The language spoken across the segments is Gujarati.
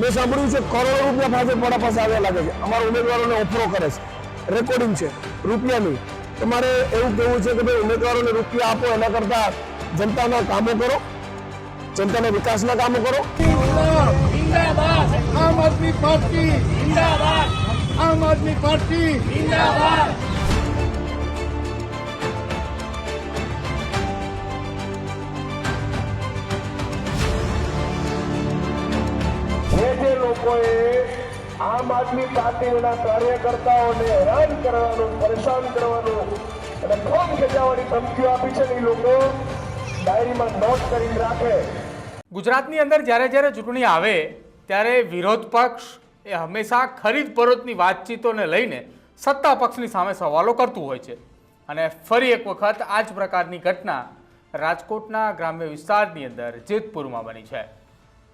મેં સાંભળ્યું છે કરોડો રૂપિયા ભાજપવાળા પાસે આવ્યા લાગે છે. અમારા ઉમેદવારોને ઓફરો કરે છે. રેકોર્ડિંગ છે. રૂપિયાની તમારે એવું કહેવું છે કે ભાઈ, ઉમેદવારોને રૂપિયા આપો, એના કરતાં જનતાના કામો કરો. જનતાના વિકાસના કામો કરો. આમ આદમી પાર્ટી. આમ આદમી પાર્ટી. આમ આદમી પાર્ટીના કાર્યકર્તાઓને હેરાન કરવાનું, પરેશાન કરવાનું અને ફોર્મ ખેંચાવવાની ધમકીઓ આપી છે એ લોકો ડાયરીમાં નોટ કરીને રાખે. ગુજરાતની અંદર જ્યારે જ્યારે ચૂંટણી આવે, ત્યારે વિરોધ પક્ષ એ હંમેશા ખરીદ પરોતની વાતચીતોને લઈને સત્તા પક્ષની સામે સવાલો કરતું હોય છે. અને ફરી એક વખત આ જ પ્રકારની ઘટના રાજકોટના ગ્રામ્ય વિસ્તારની અંદર જેતપુરમાં બની છે.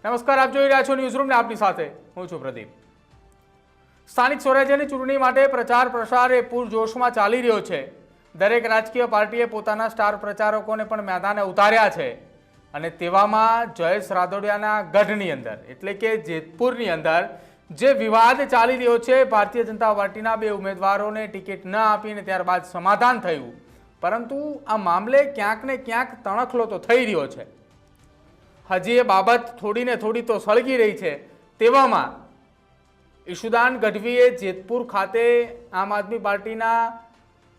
નમસ્કાર, આપ જોઈ રહ્યા છો ન્યૂઝરૂમને આપની સાથે હું છું પ્રદીપ. સ્થાનિક સ્વરાજ્યની ચૂંટણી માટે પ્રચાર પ્રસાર એ પૂરજોશમાં ચાલી રહ્યો છે. દરેક રાજકીય પાર્ટીએ પોતાના સ્ટાર પ્રચારકોને પણ મેદાને ઉતાર્યા છે. અને તેવામાં જયેશ રાદોડિયાના ગઢની અંદર, એટલે કે જેતપુરની અંદર, જે વિવાદ ચાલી રહ્યો છે, ભારતીય જનતા પાર્ટીના બે ઉમેદવારોને ટિકિટ ન આપીને ત્યારબાદ સમાધાન થયું. પરંતુ આ મામલે ક્યાંક ને ક્યાંક તણખલો તો થઈ રહ્યો છે. હજી એ બાબત થોડીને થોડી તો સળગી રહી છે. તેવામાં ઈશુદાન ગઢવીએ જેતપુર ખાતે આમ આદમી પાર્ટીના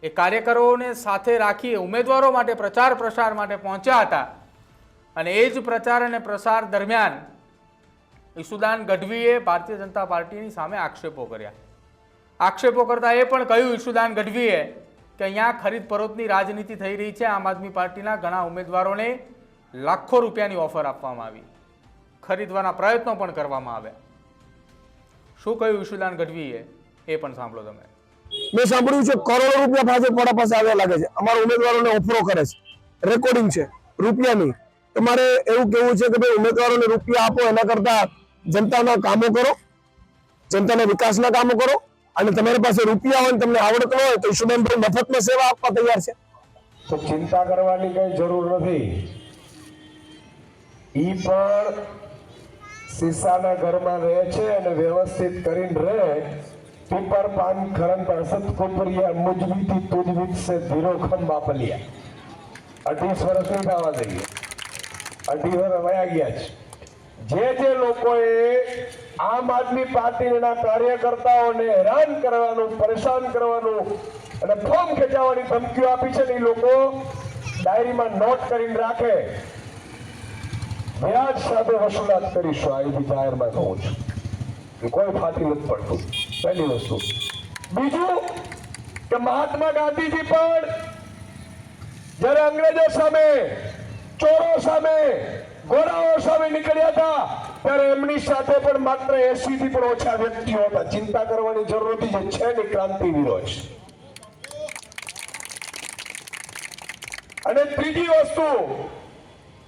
એ કાર્યકરોને સાથે રાખી ઉમેદવારો માટે પ્રચાર પ્રસાર માટે પહોંચ્યા હતા. અને એ જ પ્રચાર અને પ્રસાર દરમિયાન ઈશુદાન ગઢવીએ ભારતીય જનતા પાર્ટીની સામે આક્ષેપો કર્યા. આક્ષેપો કરતાં એ પણ કહ્યું ઈશુદાન ગઢવીએ કે અહીંયા ખરીદ પરોતની રાજનીતિ થઈ રહી છે. આમ આદમી પાર્ટીના ઘણા ઉમેદવારોને લાખો રૂપિયાની ઓફર આપવામાં આવી. ખરીદવાના પ્રયત્નો પણ કરવામાં આવ્યા. શું કહ્યું ઈશુદાન ગઢવીએ? એ પણ સાંભળો તમે. મેં સાંભળ્યું છે કરોડો રૂપિયા ભાજપ વાળા પાસે આવ્યા લાગે છે. અમારા ઉમેદવારોને ઓફરો કરે છે. રેકોર્ડિંગ છે. રૂપિયાની તમારે એવું કેવું છે કે ભાઈ ઉમેદવારોને રૂપિયા આપો એના કરતા જનતાના કામો કરો જનતાના વિકાસના કામો કરો અને તમારી પાસે રૂપિયા હોય તમને આવડત ન હોય તો ઈશુદાનભાઈ મફતમાં સેવા આપવા તૈયાર છે. તો ચિંતા કરવાની કઈ જરૂર નથી. ઈ પણ શીશાના ઘરમાં રહે છે અને વ્યવસ્થિત કરીને રહે, પીપર પાન ખરંત અસત કોપરિયા મુજબીથી તુજબીત સે ધીરો ખમ બાપલિયા અઢીસ વર્ષ નહીં થવા દઈએ અઢી વર્ષ વયા ગયા છે. જે જે લોકોએ આમ આદમી પાર્ટીના કાર્યકર્તાઓને હેરાન કરવાનું, પરેશાન કરવાનું અને ફોર્મ ખેંચાવાની ધમકીઓ આપી છે ને એ લોકો ડાયરીમાં નોટ કરીને રાખે. વ્યાજ સાથે વસૂલાત કરીશું આ બી જાહેરમાં કહું છું કોઈ ફાટી નથી પડતું. પહેલી વસ્તુ. બીજું કે મહાત્મા ગાંધીજી પણ જ્યારે અંગ્રેજો સામે, ચોરો સામે ગોરાઓ સામે નીકળ્યા હતા, ત્યારે એમની સાથે પણ માત્ર એસી થી પણ ઓછા વ્યક્તિઓ હતા. ચિંતા કરવાની જરૂર નથી જે છે ને ક્રાંતિ વિરોધ. અને ત્રીજી વસ્તુ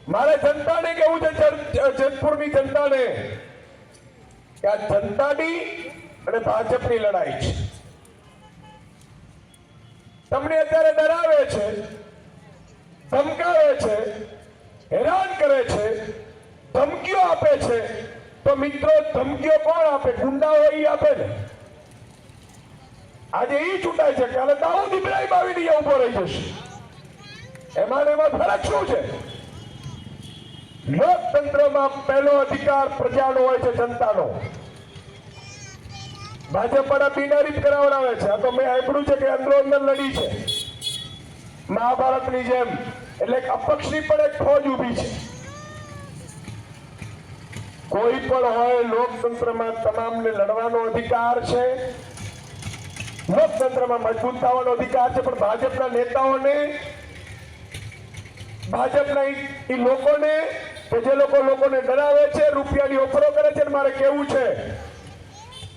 મારે જનતાને કેવું છે જેતપુરની જનતાને કે આ જનતાની અને ભાજપની લડાઈ છે. તમને અત્યારે ડરાવે છે, ધમકાવે છે, હેરાન કરે છે, ધમકીઓ આપે છે, તો મિત્રો ધમકીઓ કોણ આપે? ગુંડાઓ એ આપે ને. આજે એ ચૂંટાય છે કાલે દાઉદ ઇબ્રાહિમ આવીને ઊભો રહી જશે. એમાં એમાં ફરક શું છે? લોકતંત્રમાં પહેલો અધિકાર પ્રજાનો હોય છે જનતાનો. ભાજપ વાળા બિનારી જ કરાવડાવે છે. આ તો મેં સાંભળ્યું છે કે અંદરો અંદર લડી છે. મહાભારતની જેમ. એટલે અપક્ષની પણ એક ફોજ ઊભી છે. કોઈ પણ હોય લોકતંત્રમાં તમામને લડવાનો અધિકાર છે. લોકતંત્રમાં મજબૂત થવાનો અધિકાર છે, પણ ભાજપના નેતાઓને, ભાજપના ઈ લોકોને કે જે લોકો લોકોને ડરાવે છે, રૂપિયાની ઓફરો કરે છે મારે કેવું છે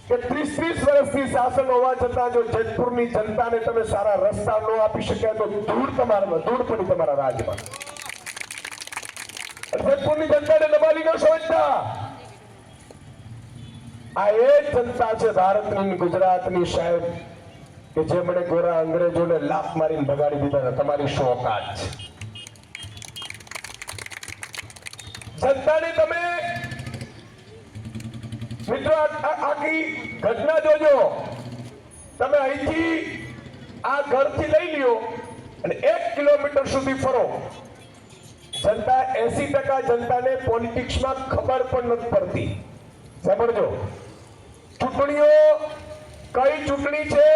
કે ત્રીસ ત્રીસ વર્ષથી શાસન હોવા છતાં જો જેતપુરની જનતાને તમે સારા રસ્તા ન આપી શક્યા તો ધૂળ તમારામાં, ધૂળ પડી તમારા રાજમાં. જેતપુરની જનતાને દબાવી ન સમજતા. આ એ જ જનતા છે ભારતની ગુજરાતની સાહેબ, કે જેમણે ગોરા અંગ્રેજોને લાફ મારીને ભગાડી દીધા તમારી શોકાત છે. જનતાને તમે. મિત્રો આખી ઘટના જોજો. તમે અહીંથી આ ઘરથી લઈ લ્યો અને એક કિલોમીટર સુધી ફરો. જનતા એસી ટકા જનતાને પોલિટિક્સમાં ખબર પણ નથી પડતી. સાંભળજો. ચૂંટણીઓ કઈ ચૂંટણી છે?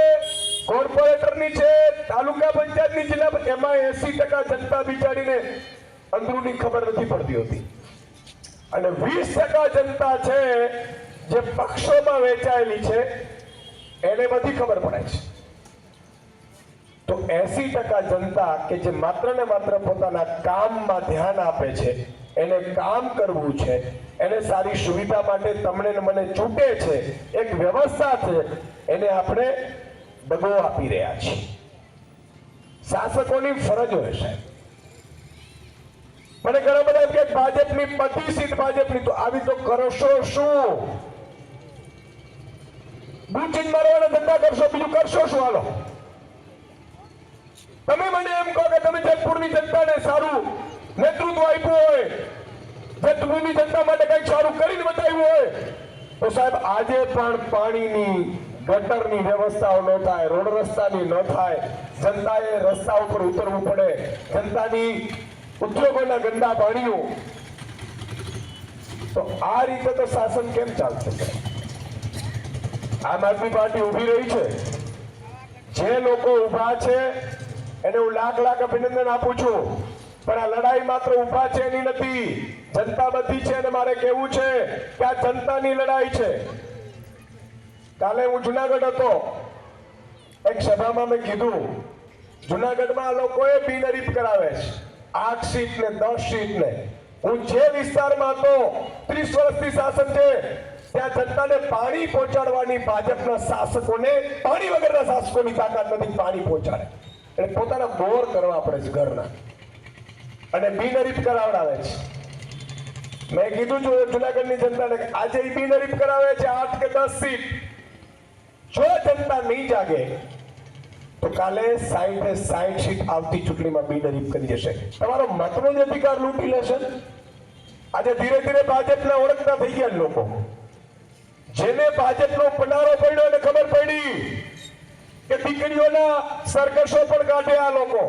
કોર્પોરેટરની છે, તાલુકા પંચાયતની જિલ્લા એમાં એસી ટકા જનતા બિચારીને અંદરૂની ખબર નથી પડતી હોતી. અને વીસ ટકા જનતા છે જે પક્ષોમાં વેચાયેલી છે, એને બધી ખબર પડે છે. તો એસી ટકા જનતા કે જે માત્ર ને માત્ર પોતાના કામમાં ધ્યાન આપે છે, એને કામ કરવું છે, એને સારી સુવિધા માટે તમને મને ચૂંટે છે, એક વ્યવસ્થા છે, એને આપણે દગો આપી રહ્યા છીએ. શાસકોની ફરજ હોય સાહેબ. મને ઘણા બધા કે ભાજપની બધી સીટ ભાજપની. તો આવી તો કરશો શું? બુચિંગ મારવાના ધંધા કરશો, બીજું કરશો શું હાલો? તમે મને એમ કહો કે તમે જેતપુરની જનતાને સારું નેતૃત્વ આપ્યું હોય, જેતપુરની જનતા માટે કંઈક સારું કરીને બતાવ્યું હોય, તો સાહેબ આજે પણ પાણીની, ગટરની વ્યવસ્થાઓ ન થાય, રોડ રસ્તાની ન થાય. જનતાએ રસ્તા ઉપર ઉતરવું પડે. જનતાની ઉદ્યોગોના ગંદા પાણીઓ. તો આ રીતે તો શાસન કેમ ચાલશે? આમ આદમી પાર્ટી ઊભી રહી છે. જે લોકો ઊભા છે, એને હું લાખ લાખ અભિનંદન આપું છું. પણ આ લડાઈ માત્ર ઊભા છે એની નથી. જનતા બધી છે અને મારે કેવું છે કે આ જનતાની લડાઈ છે. કાલે હું જુનાગઢ હતો. એક સભામાં મેં કીધું, જુનાગઢમાં આ લોકોએ બિનહરીફ કરાવે છે. આઠ સીટ ને દસ સીટ ને. હું જે વિસ્તારમાં હતો, ત્રીસ વર્ષથી શાસન છે, ત્યાં જનતાને પાણી પહોંચાડવાની ભાજપના શાસકોને પાણી વગરના શાસકોની તાકાત નથી, પાણી પહોંચાડે. એટલે પોતાના બોર કરવા પડે છે ઘરના. અને બિનહરીફ કરાવડાવે છે. મેં કીધું છું જુનાગઢની જનતાને આજે ઈ બિનહરીફ કરાવે છે આઠ કે દસ સીટ જો જનતા નહીં જાગે તો કાલે સાઈઠે સાઈઠ સીટ આવતી ચૂંટણીમાં બિનહરીફ કરી જશે તમારો મતનો જ અધિકાર લૂંટી લેશે આજે ધીરે ધીરે ભાજપના ઓળખતા થઈ ગયા લોકો. જેને ભાજપનો પનારો પડ્યો એને ખબર પડી કે દીકરીઓના સરઘસો પણ કાઢે આ લોકો.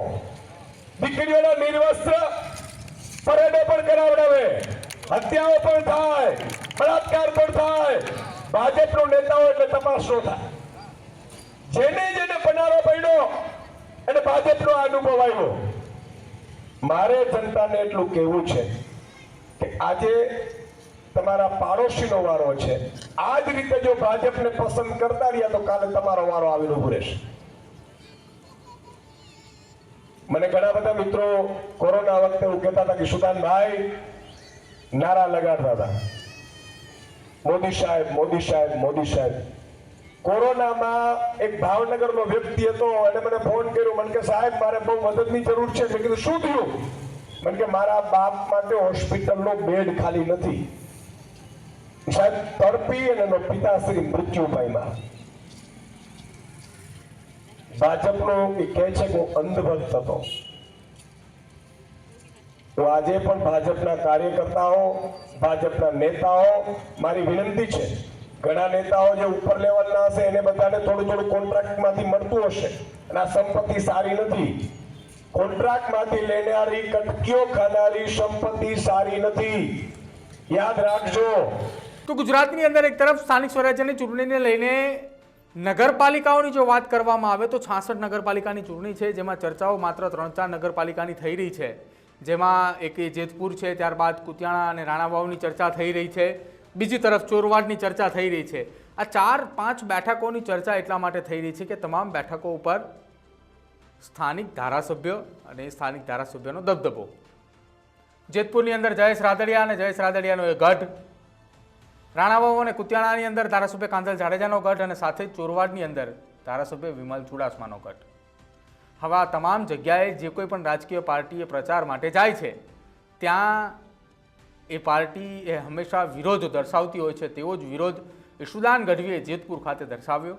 દીકરીઓના નિર્વસ્ત્ર પરેડો પણ કરાવડાવે. હત્યાઓ પણ થાય, બળાત્કાર પણ થાય. ભાજપનો નેતાઓ એટલે તપાસ ન થાય. જેને જેને પનારો પડ્યો અને ભાજપનો અનુભવ આવ્યો. મારે જનતાને એટલું કહેવું છે કે આજે તમારા પાડોશીનો વારો છે. આ જ રીતે જો ભાજપને પસંદ કરતા રહ્યા, તો કાલે તમારો વારો આવીને ઊભો રહેશે. મને ઘણા બધા મિત્રો કોરોના વખતે એવું કહેતા હતા કે, સુદાનભાઈ, નારા લગાડતા હતા. મોદી સાહેબ મોદી સાહેબ મોદી સાહેબ કોરોનામાં એક ભાવનગરનો વ્યક્તિ હતો અને મને ફોન કર્યો. મને કે, સાહેબ, મારે બહુ મદદની જરૂર છે. મેં કીધું, શું થયું? મને કે, મારા બાપ માટે હોસ્પિટલનો બેડ ખાલી નથી. સાહેબ, તડપી અને એનો પિતાશ્રી મૃત્યુ ભાજપનો એ કહે છે કે, હું અંધભક્ત હતો. હું આજે પણ ભાજપના કાર્યકર્તાઓ, ભાજપના નેતાઓ, મારી વિનંતી છે ઘણા નેતાઓ જે ઉપર લેવલના હશે, એને બધાને થોડું થોડું કોન્ટ્રાક્ટમાંથી મળતું હશે. અને આ સંપત્તિ સારી નથી. કોન્ટ્રાક્ટમાંથી લેનારી કટકીઓ ખાનારી સંપત્તિ સારી નથી. યાદ રાખજો. તો ગુજરાતની અંદર એક તરફ સ્થાનિક સ્વરાજ્યની ચૂંટણીને લઈને નગરપાલિકાઓની જો વાત કરવામાં આવે, તો છાસઠ નગરપાલિકાની ચૂંટણી છે, જેમાં ચર્ચાઓ માત્ર ત્રણ ચાર નગરપાલિકાની થઈ રહી છે. જેમાં એક જેતપુર છે, ત્યારબાદ કુતિયાણા અને રાણાવાવની ચર્ચા થઈ રહી છે. બીજી તરફ ચોરવાડની ચર્ચા થઈ રહી છે. આ ચાર પાંચ બેઠકોની ચર્ચા એટલા માટે થઈ રહી છે કે તમામ બેઠકો ઉપર સ્થાનિક ધારાસભ્ય અને સ્થાનિક ધારાસભ્યનો દબદબો. જેતપુરની અંદર જયેશ રાદડિયા અને જયેશ રાદડિયાનો એ ગઢ. રાણાવાવ અને કુતિયાણાની અંદર ધારાસભ્ય કાંધલ જાડેજાનો ગઢ અને સાથે ચોરવાડની અંદર ધારાસભ્ય વિમલ ચુડાસમાનો ગઢ. હવે તમામ જગ્યાએ જે કોઈ પણ રાજકીય પાર્ટીએ પ્રચાર માટે જાય છે, ત્યાં એ પાર્ટી એ હંમેશા વિરોધ દર્શાવતી હોય છે, તેવો જ વિરોધ ઈશુદાન ગઢવીએ જેતપુર ખાતે દર્શાવ્યો.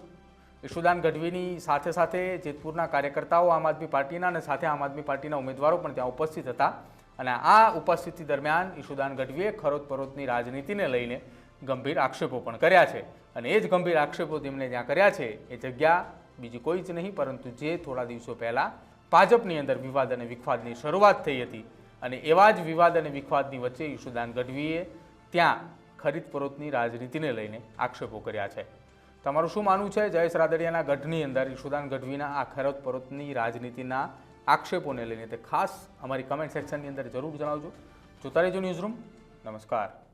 ઈશુદાન ગઢવીની સાથે સાથે જેતપુરના કાર્યકર્તાઓ આમ આદમી પાર્ટીના અને સાથે આમ આદમી પાર્ટીના ઉમેદવારો પણ ત્યાં ઉપસ્થિત હતા. અને આ ઉપસ્થિતિ દરમિયાન ઈશુદાન ગઢવીએ ખરોત પરોતની રાજનીતિને લઈને ગંભીર આક્ષેપો પણ કર્યા છે. અને એ જ ગંભીર આક્ષેપો તેમણે જ્યાં કર્યા છે, એ જગ્યા બીજી કોઈ જ નહીં, પરંતુ જે થોડા દિવસો પહેલાં ભાજપની અંદર વિવાદ અને વિખવાદની શરૂઆત થઈ હતી અને એવા જ વિવાદ અને વિખવાદની વચ્ચે ઈશુદાન ગઢવીએ ત્યાં ખરીદ પરોતની રાજનીતિને લઈને આક્ષેપો કર્યા છે. તમારું શું માનવું છે? જયેશ રાદડિયાના ગઢની અંદર ઈશુદાન ગઢવીના આ ખરત પરોતની રાજનીતિના આક્ષેપોને લઈને તે ખાસ અમારી કમેન્ટ સેક્શનની અંદર જરૂર જણાવજો. જોતા રહેજો ન્યૂઝરૂમ નમસ્કાર.